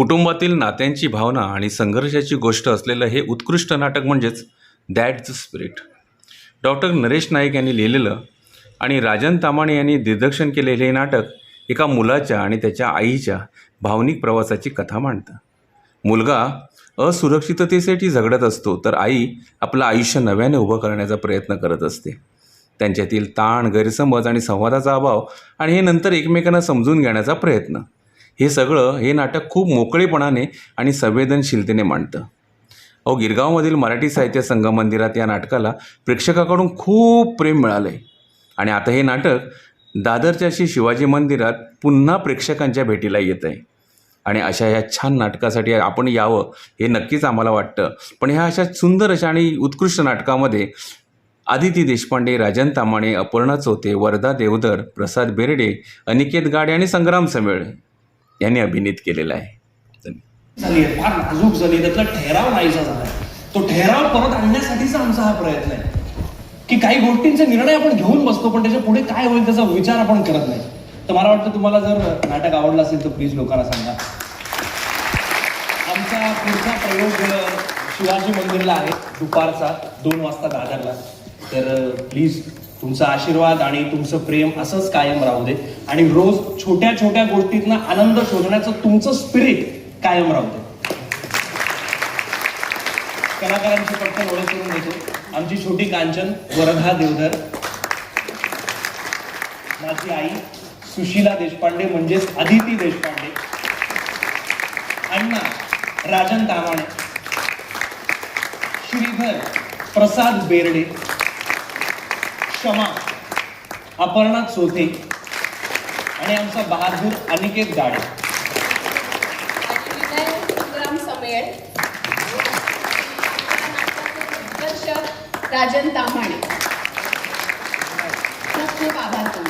कुटुंबातील नात्यांची भावना आणि संघर्षाची गोष्ट असलेलं हे उत्कृष्ट नाटक म्हणजेच दॅटचं स्पिरिट डॉक्टर नरेश नाईक यांनी लिहिलेलं आणि राजन तामाणे यांनी दिग्दर्शन केलेले हे नाटक एका मुलाच्या आणि त्याच्या आईच्या भावनिक प्रवासाची कथा मांडतं. मुलगा असुरक्षिततेसाठी झगडत असतो तर आई आपलं आयुष्य नव्याने उभं करण्याचा प्रयत्न करत असते. त्यांच्यातील ताण गैरसमज आणि संवादाचा अभाव आणि हे नंतर एकमेकांना समजून घेण्याचा प्रयत्न. हे सगळं हे नाटक खूप मोकळेपणाने आणि संवेदनशीलतेने मांडतं. अहो गिरगावमधील मराठी साहित्य संघ मंदिरात या नाटकाला प्रेक्षकाकडून खूप प्रेम मिळालं आहे आणि आता हे नाटक दादरच्या श्री शिवाजी मंदिरात पुन्हा प्रेक्षकांच्या भेटीला येत आहे आणि अशा या छान नाटकासाठी आपण यावं हे नक्कीच आम्हाला वाटतं. पण ह्या अशा सुंदर अशा आणि उत्कृष्ट नाटकामध्ये आदिती देशपांडे राजन तामाणे अपर्णा चोते वरदा देवधर प्रसाद बेर्डे अनिकेत गाडे आणि संग्राम समेळ यांनी अभिनीत केलेला आहे. झाली आहे फार नाजूक झाली त्यातला ठेराव नाहीसा झाला तो ठेराव परत आणण्यासाठीचा आमचा हा प्रयत्न आहे. की काही गोष्टींचे निर्णय आपण घेऊन बसतो पण त्याच्या पुढे काय होईल त्याचा विचार आपण करत नाही. तर मला वाटतं तुम्हाला जर नाटक आवडलं असेल तर प्लीज लोकांना सांगा. आमचा पुढचा प्रयोग शिवाजी मंदिरला आहे दुपारचा दोन वाजता दादरला. तर प्लीज तुमचा आशीर्वाद आणि तुमचं प्रेम असंच कायम राहू दे. आणि रोज छोट्या छोट्या गोष्टीतनं आनंद शोधण्याचं तुमचं स्पिरिट कायम राहू दे. कलाकारांची पटकन ओळख करून देतो आमची छोटी कांचन वरधा देवधर माझी आई सुशीला देशपांडे म्हणजेच अदिती देशपांडे अण्णा राजन तामाणे श्रीधर प्रसाद बेर्डे क्षमा अपर्णा चोथे आणि आमचा बहादूर अनिकेत गाडे. राजन ताम्हाणे. खूप खूप आभार तुमचे